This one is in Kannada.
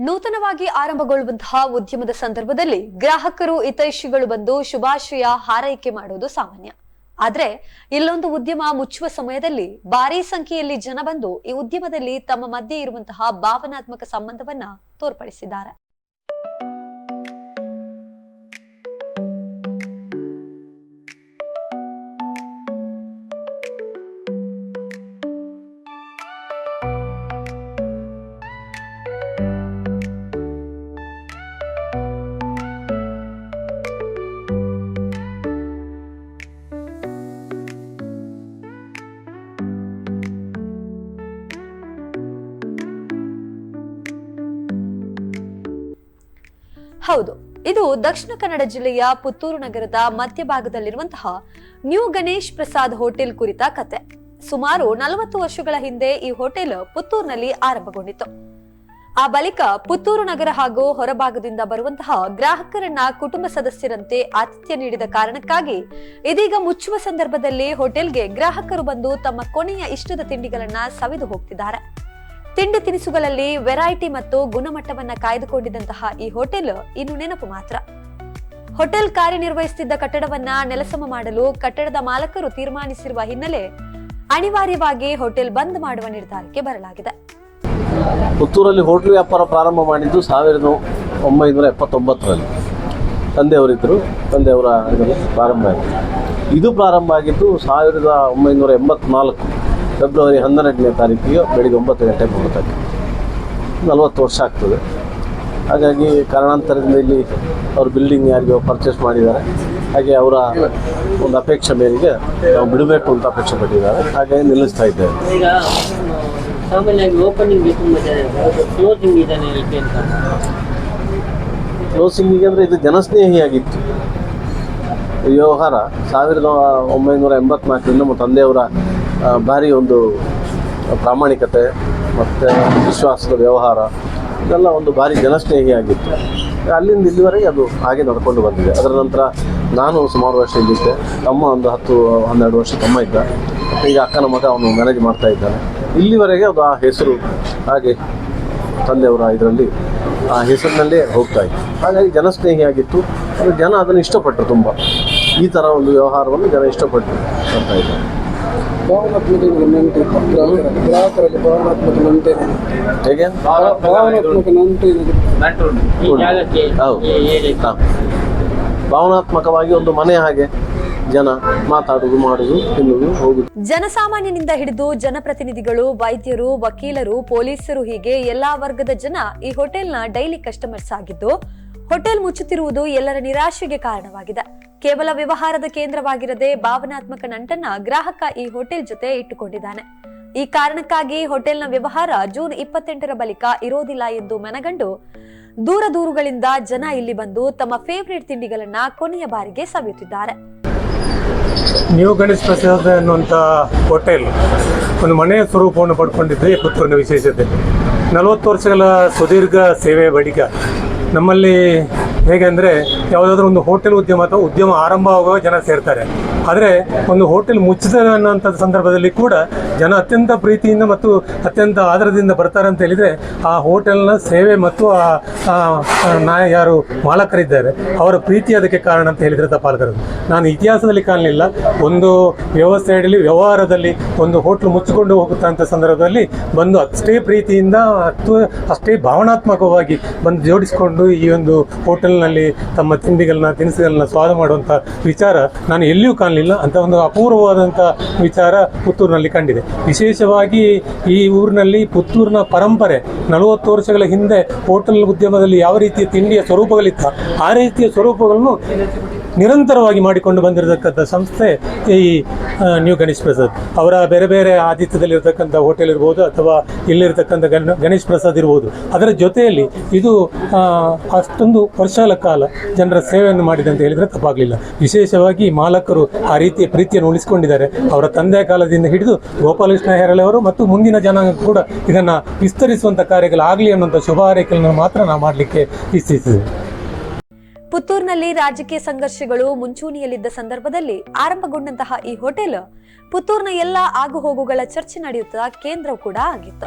ನೂತನವಾಗಿ ಆರಂಭಗೊಳ್ಳುವಂತಹ ಉದ್ಯಮದ ಸಂದರ್ಭದಲ್ಲಿ ಗ್ರಾಹಕರು ಹಿತೈಷಿಗಳು ಬಂದು ಶುಭಾಶಯ, ಹಾರೈಕೆ ಮಾಡುವುದು ಸಾಮಾನ್ಯ. ಆದ್ರೆ, ಇಲ್ಲೊಂದು ಉದ್ಯಮ ಮುಚ್ಚುವ ಸಮಯದಲ್ಲಿ ಭಾರೀ ಸಂಖ್ಯೆಯಲ್ಲಿ ಜನ ಬಂದು ಈ ಉದ್ಯಮದಲ್ಲಿ ತಮ್ಮ ಮಧ್ಯೆ ಇರುವಂತಹ ಭಾವನಾತ್ಮಕ ಸಂಬಂಧವನ್ನ ತೋರ್ಪಡಿಸಿದ್ದಾರೆ. ಹೌದು, ಇದು ದಕ್ಷಿಣ ಕನ್ನಡ ಜಿಲ್ಲೆಯ ಪುತ್ತೂರು ನಗರದ ಮಧ್ಯಭಾಗದಲ್ಲಿರುವಂತಹ ನ್ಯೂ ಗಣೇಶ್ ಪ್ರಸಾದ್ ಹೋಟೆಲ್ ಕುರಿತ ಕತೆ. ಸುಮಾರು ನಲವತ್ತು ವರ್ಷಗಳ ಹಿಂದೆ ಈ ಹೋಟೆಲ್ ಪುತ್ತೂರಿನಲ್ಲಿ ಆರಂಭಗೊಂಡಿತ್ತು. ಆ ಬಳಿಕ ಪುತ್ತೂರು ನಗರ ಹಾಗೂ ಹೊರಭಾಗದಿಂದ ಬರುವಂತಹ ಗ್ರಾಹಕರನ್ನ ಕುಟುಂಬ ಸದಸ್ಯರಂತೆ ಆತಿಥ್ಯ ನೀಡಿದ ಕಾರಣಕ್ಕಾಗಿ ಇದೀಗ ಮುಚ್ಚುವ ಸಂದರ್ಭದಲ್ಲಿ ಹೋಟೆಲ್ಗೆ ಗ್ರಾಹಕರು ಬಂದು ತಮ್ಮ ಕೊನೆಯ ಇಷ್ಟದ ತಿಂಡಿಗಳನ್ನ ಸವಿದು ಹೋಗ್ತಿದ್ದಾರೆ. ತಿಂಡಿ ತಿನಿಸುಗಳಲ್ಲಿ ವೆರೈಟಿ ಮತ್ತು ಗುಣಮಟ್ಟವನ್ನ ಕಾಯ್ದುಕೊಂಡಿದ್ದಂತಹ ಈ ಹೋಟೆಲ್ ಇನ್ನು ನೆನಪು ಮಾತ್ರ. ಹೋಟೆಲ್ ಕಾರ್ಯನಿರ್ವಹಿಸುತ್ತಿದ್ದ ಕಟ್ಟಡವನ್ನ ನೆಲಸಮ ಮಾಡಲು ಕಟ್ಟಡದ ಮಾಲಕರು ತೀರ್ಮಾನಿಸಿರುವ ಹಿನ್ನೆಲೆ ಅನಿವಾರ್ಯವಾಗಿ ಹೋಟೆಲ್ ಬಂದ್ ಮಾಡುವ ನಿರ್ಧಾರಕ್ಕೆ ಬರಲಾಗಿದೆ. ಪುತ್ತೂರಲ್ಲಿ ಹೋಟೆಲ್ ವ್ಯಾಪಾರ ಪ್ರಾರಂಭ ಮಾಡಿದ್ದು ಸಾವಿರದ ಒಂಬೈನೂರ ಎಪ್ಪತ್ತೊಂಬತ್ತರಲ್ಲಿ. ತಂದೆಯವರಿದ್ದರು, ತಂದೆಯವರ ಪ್ರಾರಂಭ ಆಗಿದೆ ಇದು ಪ್ರಾರಂಭ ಆಗಿದ್ದು ಸಾವಿರದ ಒಂಬೈನೂರ ಎಂಬತ್ನಾಲ್ಕು. ಫೆಬ್ರವರಿ ಹನ್ನೆರಡನೇ ತಾರೀಕಿಗೆ ಬೆಳಿಗ್ಗೆ ಒಂಬತ್ತು ಗಂಟೆ ಮುಹೂರ್ತಕ್ಕೆ ನಲವತ್ತು ವರ್ಷ ಆಗ್ತದೆ. ಹಾಗಾಗಿ ಕಾರಣಾಂತರದಿಂದ ಇಲ್ಲಿ ಅವ್ರ ಬಿಲ್ಡಿಂಗ್ ಯಾರಿಗೋ ಪರ್ಚೇಸ್ ಮಾಡಿದ್ದಾರೆ. ಹಾಗೆ ಅವರ ಒಂದು ಅಪೇಕ್ಷೆ ಮೇರೆಗೆ ನಾವು ಬಿಡಬೇಕು ಅಂತ ಅಪೇಕ್ಷೆ ಪಟ್ಟಿದ್ದಾರೆ. ಹಾಗಾಗಿ ನಿಲ್ಲಿಸ್ತಾ ಇದ್ದೇವೆ. ಕ್ಲೋಸಿಂಗಿಗೆ ಅಂದರೆ ಇದು ಜನಸ್ನೇಹಿಯಾಗಿತ್ತು. ಈ ವ್ಯವಹಾರ ಸಾವಿರದ ಒಂಬೈನೂರ ಎಂಬತ್ನಾಲ್ಕರಿಂದ ನಮ್ಮ ತಂದೆಯವರ ಭಾರಿ ಒಂದು ಪ್ರಾಮಾಣಿಕತೆ ಮತ್ತು ವಿಶ್ವಾಸದ ವ್ಯವಹಾರ, ಇದೆಲ್ಲ ಒಂದು ಭಾರಿ ಜನಸ್ನೇಹಿಯಾಗಿತ್ತು ಅಲ್ಲಿಂದ ಇಲ್ಲಿವರೆಗೆ ಅದು ಹಾಗೆ ನಡ್ಕೊಂಡು ಬಂದಿದೆ. ಅದರ ನಂತರ ನಾನು ಸುಮಾರು ವರ್ಷ ಇಲ್ಲಿದ್ದೆ ತಮ್ಮ ಒಂದು ಹತ್ತು, ಹನ್ನೆರಡು ವರ್ಷ ತಮ್ಮ ಇದ್ದ. ಈಗ ಅಕ್ಕನ ಮಗ ಅವನು ಮ್ಯಾನೇಜ್ ಮಾಡ್ತಾ ಇದ್ದಾನೆ. ಇಲ್ಲಿವರೆಗೆ ಅದು ಆ ಹೆಸರು ಹಾಗೆ ತಂದೆಯವರ ಇದರಲ್ಲಿ ಆ ಹೆಸರಿನಲ್ಲೇ ಹೋಗ್ತಾ ಇತ್ತು. ಹಾಗಾಗಿ ಜನಸ್ನೇಹಿಯಾಗಿತ್ತು ಜನ ಅದನ್ನು ಇಷ್ಟಪಟ್ಟರು ತುಂಬ. ಈ ಥರ ಒಂದು ವ್ಯವಹಾರವನ್ನು ಜನ ಇಷ್ಟಪಟ್ಟು ಬರ್ತಾ ಇದ್ದಾರೆ. ಭಾವನಾತ್ಮಕ ನಂಟು ಗ್ರಾಹಕರ ಗ್ರಾಹಕರಲ್ಲಿ ಭಾವನಾತ್ಮಕ ನಂಟು ಹೇಗೆ? ಭಾವನಾತ್ಮಕ ನಂಟು. ಭಾವನಾತ್ಮಕವಾಗಿ ಒಂದು ಮನೆ ಹಾಗೆ ಜನ ಮಾತಾಡುದು ಮಾಡುದು ತಿನ್ನುವುದು ಹೋಗುದು. ಜನಸಾಮಾನ್ಯನಿಂದ ಹಿಡಿದು ಜನಪ್ರತಿನಿಧಿಗಳು ವೈದ್ಯರು ವಕೀಲರು ಪೊಲೀಸರು ಹೀಗೆ ಎಲ್ಲಾ ವರ್ಗದ ಜನ ಈ ಹೋಟೆಲ್ನ ಡೈಲಿ ಕಸ್ಟಮರ್ಸ್ ಆಗಿದ್ದು ಹೋಟೆಲ್ ಮುಚ್ಚುತ್ತಿರುವುದು ಎಲ್ಲರ ನಿರಾಶೆಗೆ ಕಾರಣವಾಗಿದೆ. ಕೇವಲ ವ್ಯವಹಾರದ ಕೇಂದ್ರವಾಗಿರದೆ ಭಾವನಾತ್ಮಕ ನಂಟನ್ನ ಗ್ರಾಹಕ ಈ ಹೋಟೆಲ್ ಜೊತೆ ಇಟ್ಟುಕೊಂಡಿದ್ದಾನೆ. ಈ ಕಾರಣಕ್ಕಾಗಿ ಹೋಟೆಲ್ನ ವ್ಯವಹಾರ ಜೂನ್ ಇಪ್ಪತ್ತೆಂಟರ ಬಳಿಕ ಇರೋದಿಲ್ಲ ಎಂದು ಮನಗಂಡು ದೂರ ದೂರುಗಳಿಂದ ಜನ ಇಲ್ಲಿ ಬಂದು ತಮ್ಮ ಫೇವರೇಟ್ ತಿಂಡಿಗಳನ್ನ ಕೊನೆಯ ಬಾರಿಗೆ ಸವಿಯುತ್ತಿದ್ದಾರೆ. ನ್ಯೂ ಗಣೇಶ್ ಪ್ರಸಾದ್ ಅನ್ನುವಂಥ ಹೋಟೆಲ್ ಒಂದು ಮನೆಯ ಸ್ವರೂಪವನ್ನು ಪಡ್ಕೊಂಡಿದ್ದೆ, ಪುತ್ತೂರಿನ ವಿಶೇಷತೆ. ನಲವತ್ತು ವರ್ಷಗಳ ಸುದೀರ್ಘ ಸೇವೆ ಬಳಿಕ ನಮ್ಮಲ್ಲಿ ಹೇಗೆ ಅಂದರೆ ಯಾವುದಾದ್ರೂ ಒಂದು ಹೋಟೆಲ್ ಉದ್ಯಮ ಅಥವಾ ಉದ್ಯಮ ಆರಂಭ ಆಗುವಾಗ ಜನ ಸೇರ್ತಾರೆ. ಆದರೆ ಒಂದು ಹೋಟೆಲ್ ಮುಚ್ಚಿದೆ ಅನ್ನೋಂಥ ಸಂದರ್ಭದಲ್ಲಿ ಕೂಡ ಜನ ಅತ್ಯಂತ ಪ್ರೀತಿಯಿಂದ ಮತ್ತು ಅತ್ಯಂತ ಆದರದಿಂದ ಬರ್ತಾರೆ ಅಂತ ಹೇಳಿದರೆ ಆ ಹೋಟೆಲ್ನ ಸೇವೆ ಮತ್ತು ಆ ನಾಯ ಯಾರು ಮಾಲಕರಿದ್ದಾರೆ. ಅವರ ಪ್ರೀತಿ ಅದಕ್ಕೆ ಕಾರಣ ಅಂತ ಹೇಳಿದರೆ ತಪ್ಪಾಗದು ನಾನು ಇತಿಹಾಸದಲ್ಲಿ ಕಾಣಲಿಲ್ಲ. ಒಂದು ವ್ಯವಸ್ಥೆ ಅಡಿಯಲ್ಲಿ, ವ್ಯವಹಾರದಲ್ಲಿ ಒಂದು ಹೋಟ್ಲು ಮುಚ್ಚಿಕೊಂಡು ಹೋಗುತ್ತಂಥ ಸಂದರ್ಭದಲ್ಲಿ ಬಂದು ಅಷ್ಟೇ ಪ್ರೀತಿಯಿಂದ, ಅಷ್ಟು ಭಾವನಾತ್ಮಕವಾಗಿ ಬಂದು ಜೋಡಿಸಿಕೊಂಡು ಈ ಒಂದು ಹೋಟೆಲ್ನಲ್ಲಿ ತಮ್ಮ ತಿಂಡಿಗಳನ್ನ, ತಿನಿಸುಗಳನ್ನ ಸ್ವಾದ ಮಾಡುವಂಥ ವಿಚಾರ ನಾನು ಎಲ್ಲಿಯೂ ಕಾಣಲಿಲ್ಲ. ಅಂತ ಒಂದು ಅಪೂರ್ವವಾದಂಥ ವಿಚಾರ ಪುತ್ತೂರಿನಲ್ಲಿ ಕಂಡಿದೆ. ವಿಶೇಷವಾಗಿ ಈ ಊರಿನಲ್ಲಿ ಪುತ್ತೂರಿನ ಪರಂಪರೆ ನಲವತ್ತು ವರ್ಷಗಳ ಹಿಂದೆ ಹೋಟೆಲ್ ಉದ್ಯಮದಲ್ಲಿ ಯಾವ ರೀತಿಯ ತಿಂಡಿಯ ಸ್ವರೂಪಗಳಿತ್ತ, ಆ ರೀತಿಯ ಸ್ವರೂಪಗಳನ್ನು ನಿರಂತರವಾಗಿ ಮಾಡಿಕೊಂಡು ಬಂದಿರತಕ್ಕಂಥ ಸಂಸ್ಥೆ ಈ ನ್ಯೂ ಗಣೇಶ್ ಪ್ರಸಾದ್ ಅವರ ಬೇರೆ ಬೇರೆ ಆತಿಥ್ಯದಲ್ಲಿರ್ತಕ್ಕಂಥ ಹೋಟೆಲ್ ಇರ್ಬೋದು ಅಥವಾ ಇಲ್ಲಿರ್ತಕ್ಕಂಥ ಗಣ, ಗಣೇಶ್ ಪ್ರಸಾದ್ ಇರ್ಬೋದು. ಅದರ ಜೊತೆಯಲ್ಲಿ ಇದು ಅಷ್ಟೊಂದು ವರ್ಷಗಳ ಕಾಲ ಜನರ ಸೇವೆಯನ್ನು ಮಾಡಿದೆ ಅಂತ ಹೇಳಿದರೆ ತಪ್ಪಾಗಲಿಲ್ಲ. ವಿಶೇಷವಾಗಿ ಮಾಲಕರು ಆ ರೀತಿಯ ಪ್ರೀತಿಯನ್ನು ಉಳಿಸಿಕೊಂಡಿದ್ದಾರೆ. ಅವರ ತಂದೆಯ ಕಾಲದಿಂದ ಹಿಡಿದು ಗೋಪಾಲಕೃಷ್ಣ ಹೆರಳೆ ಅವರು ಮತ್ತು ಮುಂದಿನ ಜನಾಂಗ ಕೂಡ ಇದನ್ನು ವಿಸ್ತರಿಸುವಂಥ ಕಾರ್ಯಗಳಾಗಲಿ ಅನ್ನುವಂಥ ಶುಭ ಹಾರೈಕೆಗಳನ್ನು ಮಾತ್ರ ನಾವು ಮಾಡಲಿಕ್ಕೆ ಇಚ್ಛಿಸಿದೆ ಪುತ್ತೂರಿನಲ್ಲಿ ರಾಜಕೀಯ ಸಂಘರ್ಷಗಳು ಮುಂಚೂಣಿಯಲ್ಲಿದ್ದ ಸಂದರ್ಭದಲ್ಲಿ ಆರಂಭಗೊಂಡಂತಹ ಈ ಹೋಟೆಲ್ ಪುತ್ತೂರಿನ ಎಲ್ಲ ಆಗುಹೋಗುಗಳ ಚರ್ಚೆ ನಡೆಯುತ್ತಾ ಕೇಂದ್ರ ಕೂಡ ಆಗಿತ್ತು.